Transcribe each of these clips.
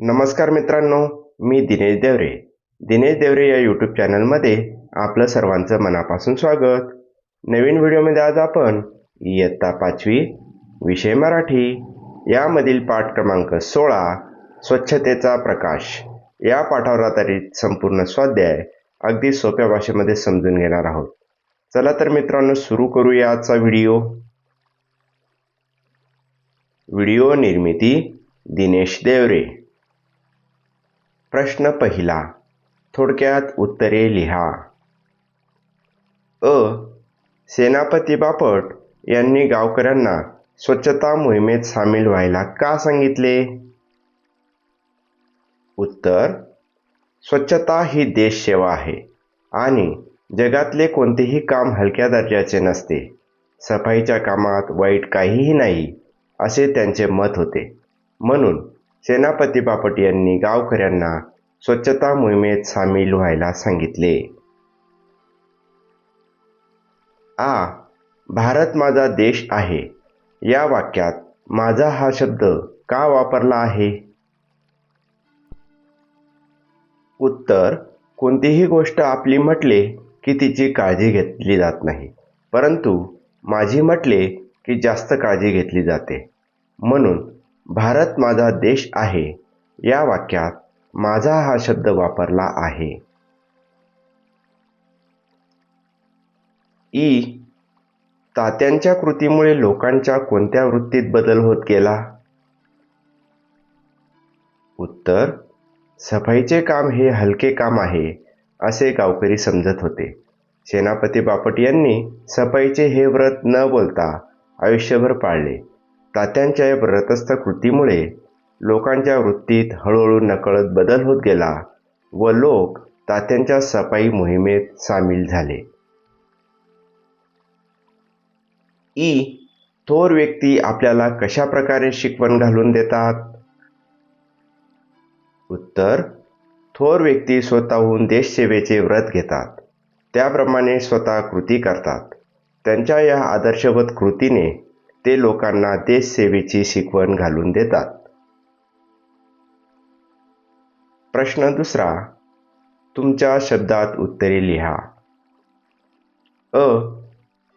नमस्कार मित्रांनो मी दिनेश देवरे. दिनेश देवरे या यूट्यूब चॅनलमध्ये आपलं सर्वांचं मनापासून स्वागत. नवीन व्हिडिओमध्ये आज आपण इयत्ता पाचवी विषय मराठी यामधील पाठ क्रमांक सोळा स्वच्छतेचा प्रकाश. या पाठावर आधारित संपूर्ण स्वाध्याय अगदी सोप्या भाषेमध्ये समजून घेणार आहोत. चला तर मित्रांनो सुरू करूया आजचा व्हिडिओ. व्हिडिओ निर्मिती दिनेश देवरे. प्रश्न पहिला. थोडक्यात उत्तरे लिहा. अ. सेनापती बापट यांनी गावकऱ्यांना स्वच्छता मोहिमेत सामील व्हायला का सांगितले? उत्तर. स्वच्छता ही देशसेवा आहे आणि जगातले कोणतेही काम हलक्या दर्जाचे नसते. सफाईच्या कामात वाईट काहीही नाही असे त्यांचे मत होते. म्हणून सेनापती बापट यांनी गावकऱ्यांना स्वच्छता मोहिमेत सामील व्हायला सांगितले. आ भारत माझा देश आहे. या वाक्यात माझा हा शब्द का वापरला आहे? उत्तर कोणतीही गोष्ट आपली म्हटले की तिची काळजी घेतली जात नाही. परंतु माझी म्हटले की जास्त काळजी घेतली जाते. म्हणून भारत माझा देश आहे. या वाक्यात माझा हा शब्द वापरला आहे. ई. तात्यांच्या कृतीमुळे लोकांच्या कोणत्या वृत्तीत बदल होत गेला? उत्तर सफाईचे काम हे हलके काम आहे असे गावकरी समजत होते. सेनापती बापट यांनी सफाईचे हे व्रत न बोलता आयुष्यभर पाळले. तात्यांच्या या व्रतस्थ कृतीमुळे लोकांच्या वृत्तीत हळूहळू नकळत बदल होत गेला व लोक तात्यांच्या सफाई मोहिमेत सामील झाले. ई. थोर व्यक्ती आपल्याला कशा प्रकारे शिकवण घालून देतात? उत्तर. थोर व्यक्ती स्वतःहून देशसेवेचे व्रत घेतात. त्याप्रमाणे स्वतः कृती करतात. त्यांच्या या आदर्शवत कृतीने ते लोकांना देशसेवेची शिकवण घालून देतात. प्रश्न दुसरा तुमच्या शब्दात उत्तरे लिहा. अ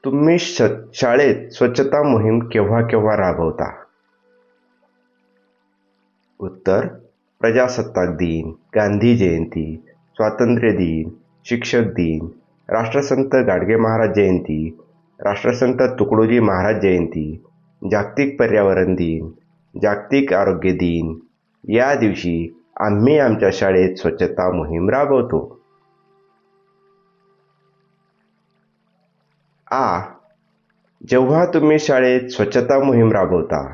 तुम्ही श शाळेत स्वच्छता मोहीम केव्हा केव्हा राबवता? उत्तर प्रजासत्ताक दिन गांधी जयंती स्वातंत्र्य दिन शिक्षक दिन राष्ट्रसंत गाडगे महाराज जयंती राष्ट्रसंत तुकडोजी महाराज जयंती जागतिक पर्यावरण दिन जागतिक आरोग्य दिन या दिवशी आम्ही आमच्या शाळेत स्वच्छता मोहीम राबवतो. आ जेव्हा तुम्ही शाळेत स्वच्छता मोहीम राबवता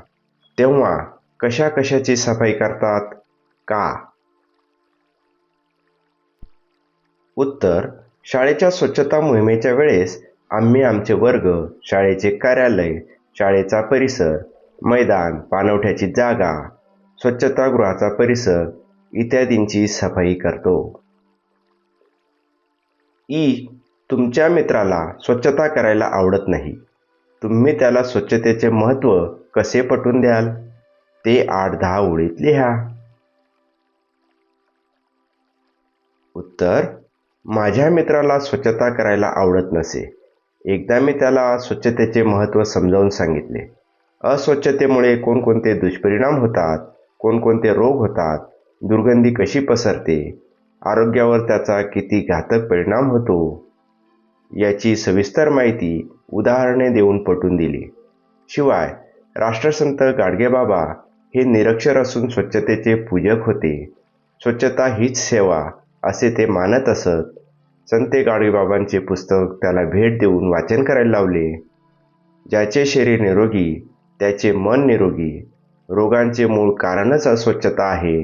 तेव्हा कशा कशाची सफाई करतात? का? उत्तर शाळेच्या स्वच्छता मोहिमेच्या वेळेस आम्ही आमचे वर्ग शाळेचे कार्यालय शाळेचा परिसर मैदान पाणवठ्याची जागा स्वच्छतागृहाचा परिसर इत्यादींची सफाई करतो. ई. तुमच्या मित्राला स्वच्छता करायला आवडत नाही. तुम्ही त्याला स्वच्छतेचे महत्त्व कसे पटवून द्याल? ते आठ दहा ओळीत लिहा. उत्तर. माझ्या मित्राला स्वच्छता करायला आवडत नसे. एकदा मी त्याला स्वच्छतेचे महत्त्व समजावून सांगितले. अस्वच्छतेमुळे कोणकोणते दुष्परिणाम होतात कोणकोणते रोग होतात दुर्गंधी कशी पसरते आरोग्यावर त्याचा किती घातक परिणाम होतो याची सविस्तर माहिती उदाहरणे देऊन पटून दिली. शिवाय राष्ट्रसंत गाडगेबाबा हे निरक्षर असून स्वच्छतेचे पूजक होते. स्वच्छता हीच सेवा असे ते मानत असत. संते गाडगेबाबांचे पुस्तक त्याला भेट देऊन वाचन करायला लावले. ज्याचे शरीर निरोगी त्याचे मन निरोगी रोगांचे मूळ कारणच अस्वच्छता आहे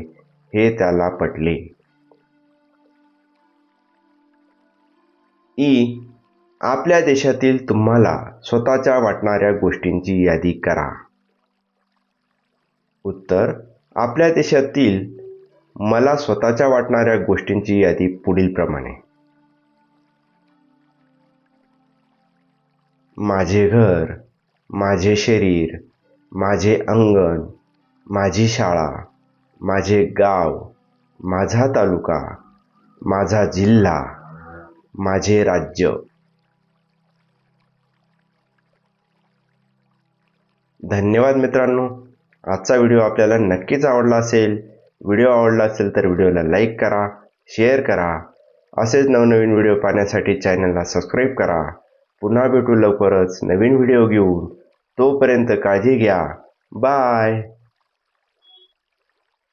हे त्याला पटले. ई. आपल्या देशातील तुम्हाला स्वतःच्या वाटणाऱ्या गोष्टींची यादी करा. उत्तर. आपल्या देशातील मला स्वतःच्या वाटणाऱ्या गोष्टींची यादी पुढील माझे घर माझे शरीर माझे अंगण माझी शाळा माझे गाव माझा तालुका माझा जिल्हा माझे राज्य. धन्यवाद मित्रांनो. आजचा व्हिडिओ आपल्याला नक्कीच आवडला असेल. व्हिडिओ आवडला असेल तर व्हिडिओला लाईक करा शेअर करा. असेच नवनवीन व्हिडिओ पाहण्यासाठी चॅनलला सबस्क्राईब करा. पुन्हा भेटू लवकरच नवीन व्हिडिओ घेऊन. तोपर्यंत काळजी घ्या. बाय